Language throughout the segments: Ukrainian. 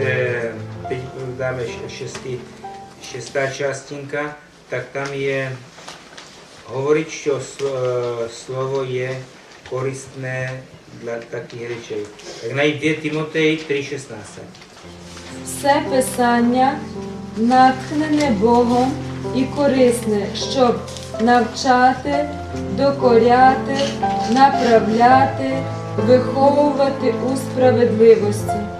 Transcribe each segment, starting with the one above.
eh, šestý, šestá částinka, tak tam je hovoriť, čo slo- eh, slovo je koristné dla takých rečей. Tak najít 2 Timotej 3,16. Все писання натхнене Богом і корисне, щоб навчати, докоряти, направляти, виховувати у справедливості.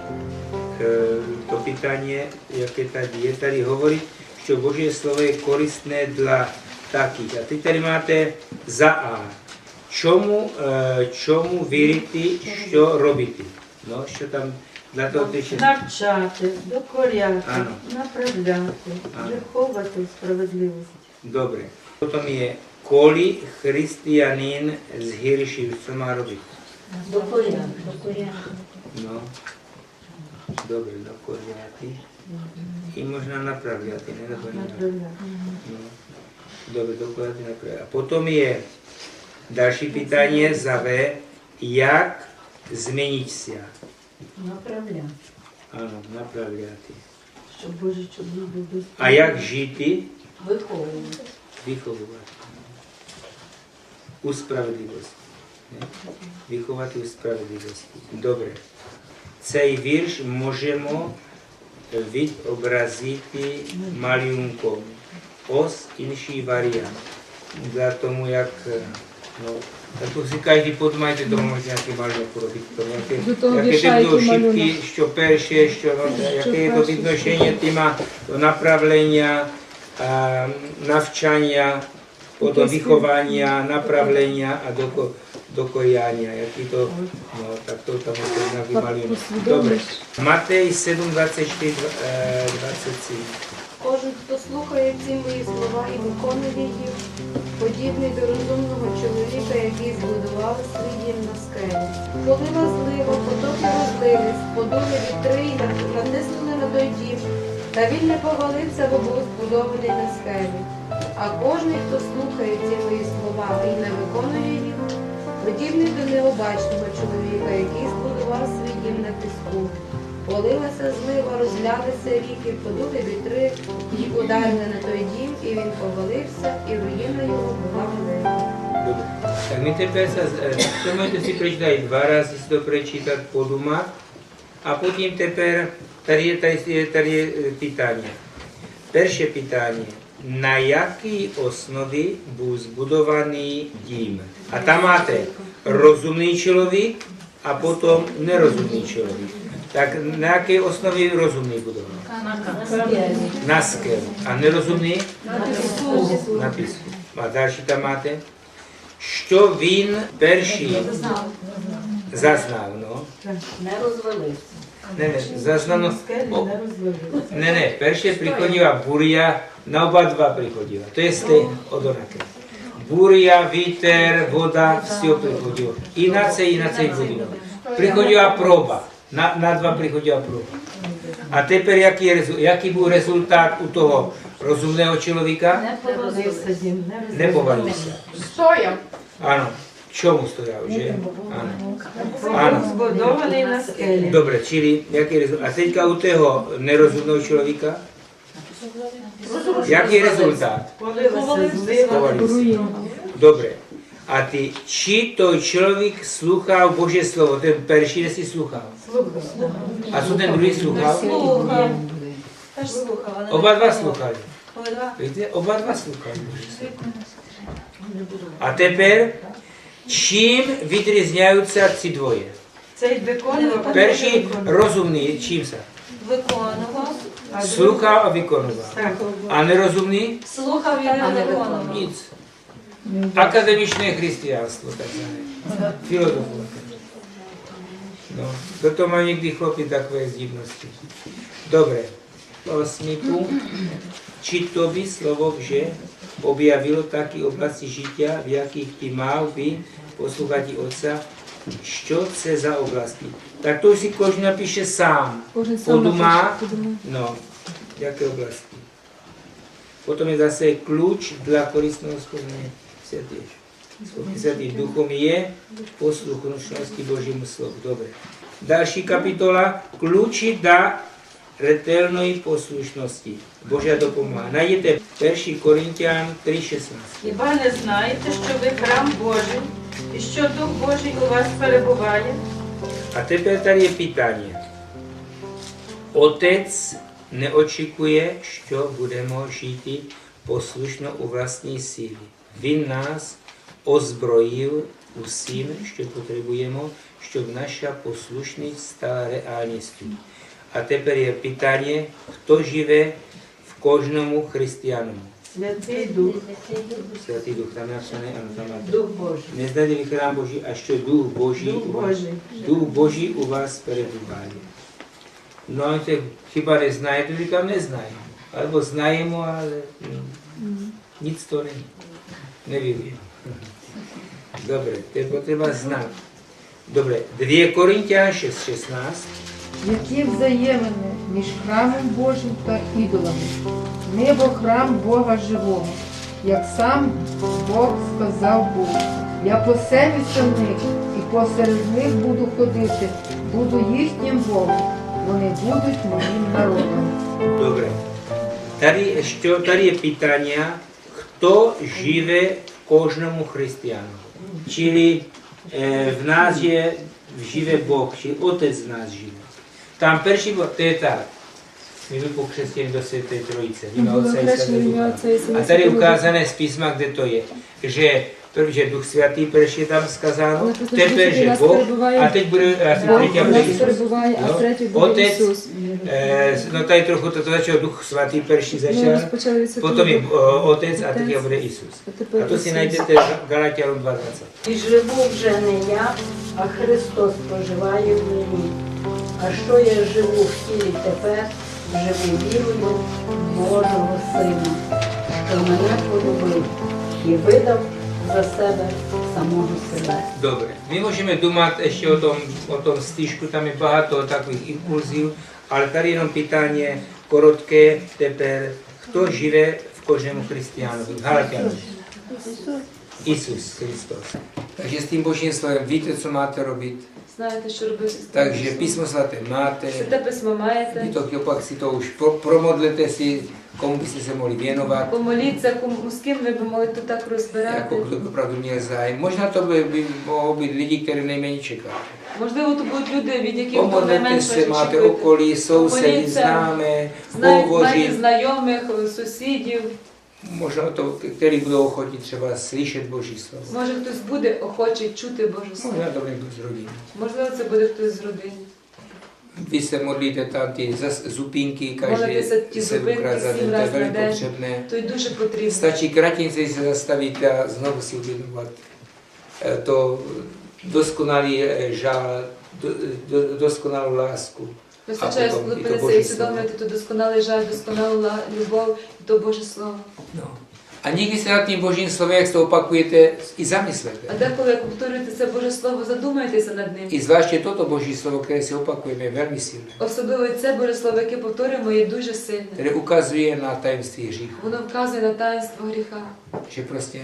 To pytanie, jaké tady je, tady hovorí, že Boží slovo je koristné dla takých. A teď tady máte za A. Čomu, eh, čomu вірити, що робити? No, що там для того пише? Навчати, докоряти, Ано. направляти, Ано. виховувати у справедливості. Dobre. Potom je, koli christianin zhіршив, co má robit? Докоряти. No. dobre dokoria ty. I možno napravia no. ty, nedokoria. Dobre dokoria ty napravia. A potom je další pytanie za V, jak zmeniť sa. Napravia. Áno, napravia ty. A jak žiti? Vychovovať. Vychovovať. U spravedlivosti. Vychovať u spravedlivosti. Dobre. Цей вірш можемо відобразити малюнком. Ось інший варіант. Для тому як е, ну, так то всі кожен подумайте, дома можна який малюнок робити. Тому яке, До того яке вірша, видно який малюнок. шибки, що перше, що, ну, яке є до перше, відношення тема до направлення, е, навчання, до Якесь виховання, направлення, а до, до кояння. Які то, ну, так то там послідовність. Добре. Матей 7, 24, е, 27. Кожен, хто слухає ці мої слова і виконує їх, подібний до розумного чоловіка, який збудував свій дім на скелі. Коли злива, потоки розлились, подули вітри і натиснули на той дім, та він не повалився, бо був збудований на скелі. А кожен, хто слухає ці мої слова і не виконує подібний до необачного чоловіка, який збудував свій дім на піску. Полилася злива, розлялися ріки, подули вітри, і ударили на той дім, і він повалився, і руїна його була велика. Dva razy, si to prečítať, podumať. A potom tepер, tady je, tady je, tady je e, pytanie. Перше питання. На якій основі був збудований дім? А там máte розумний чоловік, а потім нерозумний чоловік. Так на якій основі розумний будований? На скелі. А нерозумний? На піску. А далі там máte? Що він перший зазнав? Не розвалився. Не, не, зазнав. На ну, скелі о, не розвалився. Не, не, перше приходила буря, на оба два приходила. To je stejné, odonaké. Буря, вітер, вода, все приходило. І на це, і на це ходило. Приходила проба. На, на два приходила проба. А тепер який, резу- який був результат у того розумного чоловіка? Не повалився дім, не Не розвалився. повалився. Стояв! Ано. Чому стояв? Že? Ано. Був Ано. збудований на скелі. Добре, чili який результат? А teďka у того нерозумного чоловіка? Який результат? Повалився. Добре. А ти, чи той чоловік слухав Боже Слово? Ten перший не си слухав. Слухав. А що ten другий слухав? Слухав. Теж слухав, але Оба не два виконував. слухали. Обидва. Видите? Оба два слухали Боже Слово. А тепер, чим відрізняються ці двоє? Цей виконував. Перший розумний, чим це? Виконував. Слухав, а виконував. Так. А нерозумний? Слухав і не виконував. Nic. Akademičné християнство, tak зване. Філософія. No, toto má někdy chlopy takové zdivnosti. Dobre. Osmý punkt. Či тобі слово вже objavilo také oblasti žitia, v jakých ty mal by posluchati Otca, čo chce za oblasti. Tak to už si každý napíše sám. Podumá, no, jaké oblasti. Potom je zase kľúč dla koristného spoznania srdiež. Svetým duchom je posluchnosti Božímu slovu. Dobre. Další kapitola. Kľúči dá. Retelної poslušnosti. Božia допомога. Найдете 1 Коринтян 3.16. Хіба не знаєте, що ви храм Божий і що Дух Божий у вас перебуває? A tepер tady je питання. Отець не очікує, що будемо жити послушно у власній силі. Він нас озброїв усім, що потребуємо, щоб наша послушність стала реальністю. А тепер є питання, хто живе в кожному християному. Святий Дух, Святий Дух, там там написане. Дух Божий. Не знайде ви храм Божий, а що Дух Божий Дух у вас. Божий. Дух Божий у вас перебуває. Ну, це хіба не знаєте, ви кажете, не знаємо. Або знаємо, але ніц то не, не віруємо. Добре, це потрібно знати. Добре, 2 Коринтян 6, 16. Які взаємини між храмом Божим та ідолами. Небо храм Бога живого, як сам Бог сказав Богу. Я поселюся в них і посеред них буду ходити, буду їхнім Богом, вони будуть моїм народом. Добре. Tady, що, є питання, хто живе в кожному християну. Чили е, в нас є живе Бог, чи Отець в нас живе. Там перший Бог, це так. Ми були покрещені до Святої Троїці. в ім'я Були Отця і хрещені в Святого ім'я Духа. Отця і Сина А tady Святого ukázané z písma, kde to je. Že Protože Duch Svatý перший там сказано, Але просто тепер Дух же нас Бог, перебуває. а teď буде, а Бог третя у буде нас Ісус. перебуває, а Ну, в третій буде Отець, Ісус. Е, ну та й трохи то почав Дух Святий перший Ми зачав, розпочали від Святого потім є Духа. о, Отець, а Отець. тоді буде Ісус. А тепер А то си Ісус. знайдете в Галатянам 2.20. І живу вже не я, а Христос проживає в мені. А що я живу в тілі тепер, живу вірою Божого Сина, що мене полюбив і видав за себе самого себе. Добре. Ми можемо думати ще о том, о том стишку, там є багато таких імпульсів, але tady jenom питання коротке тепер, хто живе в кожному християну, Галатянам. Ісус Христос. Takže s tým Božím slovem víte, co máte робити. Знаєте, що робити. Takže Ісусом. písmo svaté máte, Святе письмо маєте. opak si to už pro, promodlete si, komu byste se mohli věnovat, Помоліться, кому з ким ви б могли тут так розбирати. jako kdo by opravdu měl zájem. Možná to by, by mohlo být lidi, které nejméně čekáte. Можливо, то будуть люди, від яких ви найменше máte очікуєте. okolí, sousedy, Помоліться. Знають, знайомих, сусідів. Možná to, který budou ochotní třeba slyšet Boží slovo. Може, хтось буде охочий чути Боже Слово. Možná to někdo z rodiny. Можливо, це буде хтось з родини. Zas, zupinky každý Молитеся ті зупинки den, сім разів на день. То й дуже потрібно. Stačí kratince se zastavit a znovu si uvědomovat eh, to dokonalý eh, Вистачає А потім і то зупинитися Боже і ту досконалий жаль, досконалу ла- любов то Боже Слово. No. A někdy se nad tím Božím slovem, jak se to opakujete, i zamyslete. А деколи, як повторюєте це Боже Слово, задумайтеся над ним. I zvláště toto Boží slovo, které si opakujeme, je velmi silné. Особливо це Боже Слово, яке повторюємо, є дуже сильне. Které ukazuje na tajemství hříchu. Воно вказує на таїнство гріха, Že prostě,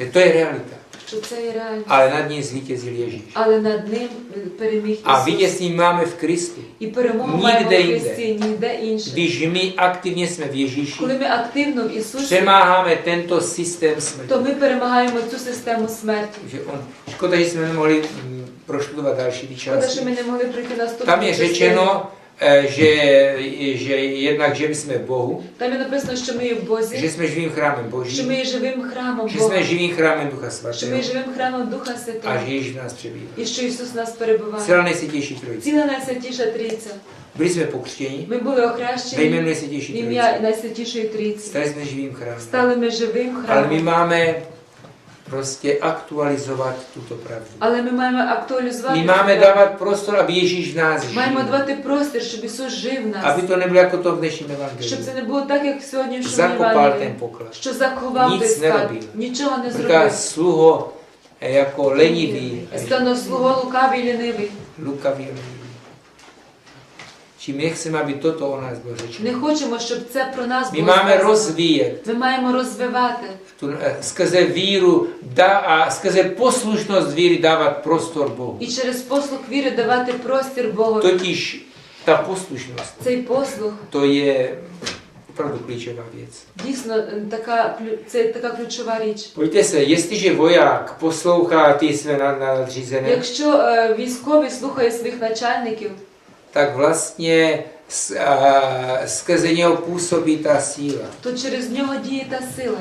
že to je realita. що це є реально. Ale nad ní zvítězil Ježíš. Але над ним переміг A Ісус. vítězství máme v Kristu. І перемогу Ніде маємо в інде. Христі, ніде інше. Když my aktivně jsme v Ježíši, Коли ми активно в Ісусі, přemáháme tento systém smrti. то ми перемагаємо цю систему смерті. Že on, škoda, že jsme nemohli mm, proštudovat další ty Шкода, що části. ми не могли пройти наступну Tam je частину. řečeno, eh, že, že jednak, že my jsme v Bohu, Там є написано, що ми є в že Бозі, jsme živým chrámem що Božím, ми є живим храмом že Бога, jsme živým chrámem Ducha що ми Svatého є живим храмом Духа a Святого, že Ježíš v nás přebývá. і що Ісус в нас перебуває. Celá nejsvětější trojice. Ціла найсвятіша Трійця. Byli jsme pokřtěni Ми були ve охрещені jménu в nejsvětější ім'я trojice. найсвятішої Трійці. Stali jsme živým chrámem. Стали ми живим Ale my храмом. máme prostě aktualizovat tuto pravdu. Але ми маємо актуалізувати. My máme це. dávat prostor, aby Ježíš v nás žil. Маємо давати простір, щоб Ісус жив в нас. Aby to nebylo jako to v dnešním Щоб це evangeliu. не було так, як сьогодні в Zakopal Євангелії, ten poklad. що заховав Ніц той робив. нічого не зробив. sluho eh, jako lenivý, Стану слуго лукавий лінивий. lukavý lenivý. Či my chceme, aby toto o nás bylo řečeno. Не хочемо, щоб це про нас було máme сказано. rozvíjet Ми маємо розвивати eh, skrze víru da, a skrze poslušnost víry dávat prostor Bohu. і через послуг віри давати простір Богу. Totiž ta poslušnost, Цей послуг to je opravdu klíčová věc. дійсно е, така це така ключова річ. Se, jestliže voják poslouchá ty své nad- nadřízené, Якщо е, військовий слухає своїх начальників, tak vlastně skrze něho působí ta síla. то через нього діє та сила.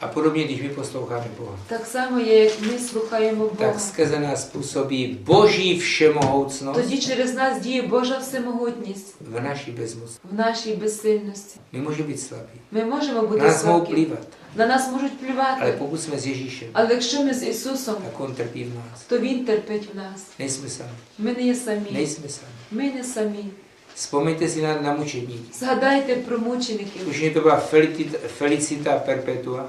A podobně, když my posloucháme Boha, Так само як ми слухаємо Бога. tak skrze nás působí boží všemohoucnost Тоді через нас діє Божа всемогутність v naší bezmocnosti. в нашій безсильності. My můžeme být slabí, Ми можемо бути nás mohou слабкі, plývat, на нас можуть плювати. pokud jsme s Ježíšem, Але якщо ми з Ісусом, on trpí v nás. то Він терпить в нас. Nejsme sami, Ми не є самі. nejsme sami. Ми не самі. Si na, na mučedníky. Згадайте про мучеників. To byla Felicita, Felicita Perpetua.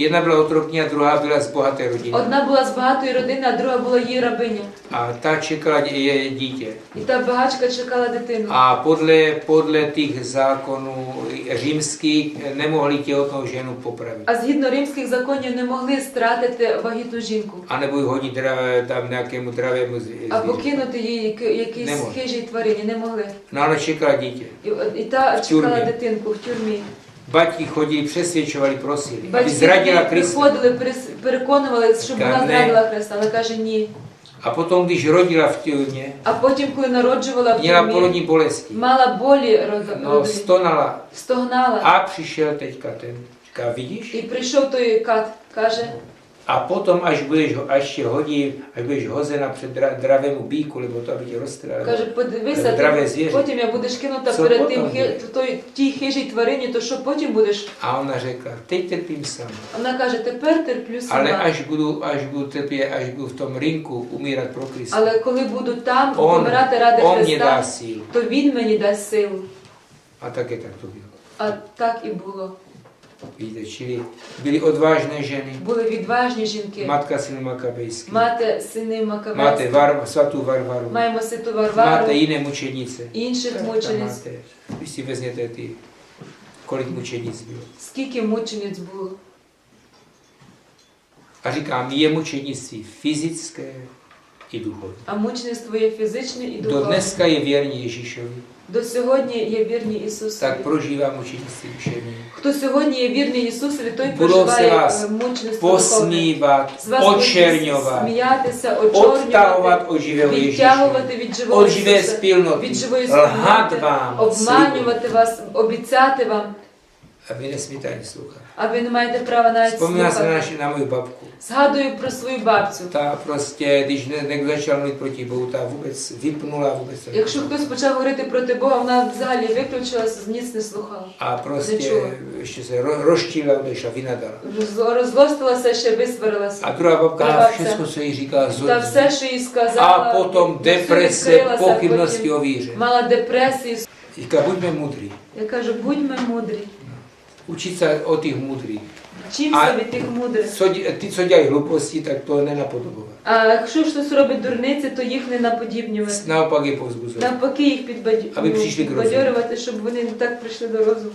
Jedna byla otrokní a druhá byla z bohaté rodiny. Одна була з багатої родини, а друга була її рабиня. A ta čekala dě- je dítě. І та багачка чекала дитину. A podle, podle těch zákonů římských nemohli těhotnou ženu popravit. А згідно римських законів не могли стратити вагітну жінку. A nebo ji hodit dra, tam nějakému dravému zvi- Або zvířeti. кинути її якійсь Не можна. хижій тварині, не могли. No ale čekala dítě. І, і та В тюрмі. чекала дитинку в тюрмі. Батьки ходили, přesvědčovali, prosili, aby Батьки zradila Христа. Приходили, перес- переконували, щоб Така, вона не. зрадила Христа, але каже ні. A potom, když родила в тюрмі, А потім, коли народжувала в měla тюрмі, породні bolesti. мала болі роз- Но родові, stonala. стогнала. а прийшов тетька, ten, видиш? І прийшов той кат, каже, A potom, až budeš, ho- až tě hodí, až budeš hozena před dra, dravému bíku, nebo to, aby tě roztrhali. каже, подивися, Здраве ти, звіře. потім я будеш кинута Що перед потім тим буде? хи- той, тій хижій тварині, то що потім будеш? A ona řekla, teď trpím sama. Вона каже, тепер терплю Ale až budu, až budu trpět, až budu v tom rinku umírat pro Krista, Але коли буду там on, помирати ради on mě dá sílu. то Він мені дасть силу. A také tak to bylo. А так і було. Víte, čili byly odvážné ženy, Були відважні жінки. matka synu Makabejský, Мати сини máte Макавецькі, var, svatou Varvaru, маємо máte Варвару, jiné mučednice. інших Tam мучениць. když si vezměte ty, kolik mučednic bylo. Скільки мучениць було? A říkám, je mučednictví fyzické i duchovní. А мучеництво є фізичне і духовне. dneska je věrný Ježíšovi, До сьогодні є вірні Ісусові. tak prožívá mučednictví duševní. Хто сьогодні є вірний Ісусові, той проживає мучеництво вас будуть očerňovat, сміятися, очорнювати, відтягувати від живого Ісуса, від живої спільноти, обманювати вас, обіцяти вам, A vy nesmíte ani slouchat. а ви не маєте права навіть Vzpomínám слухати. naši, na moji babku. Згадую про свою бабцю. Ta prostě, když ne, někdo začal mluvit proti Bohu, ta vůbec vypnula vůbec. Якщо хтось почав говорити проти Бога, вона взагалі виключилася, ніц не слухала. A prostě Nečula. ještě se ro, rozčíla, odešla. Роз- Розлостилася, ще висварилася. A druhá babka Ta na babce. všechno, co Та все, що їй сказала, все pochybnosti потім o víře. мала депресію. Říká, buďme mudrý. Я кажу, будьмо мудрі. Učit от тих mudrých. А- від тих мудрих. Ті dě- ty, так то не to. А якщо щось робить дурниці, то їх не наподібнювати. Навпаки повзбузувати. Навпаки, їх підбадь- Аби ну, прийшли підбадьорювати, щоб вони не так прийшли до розуму.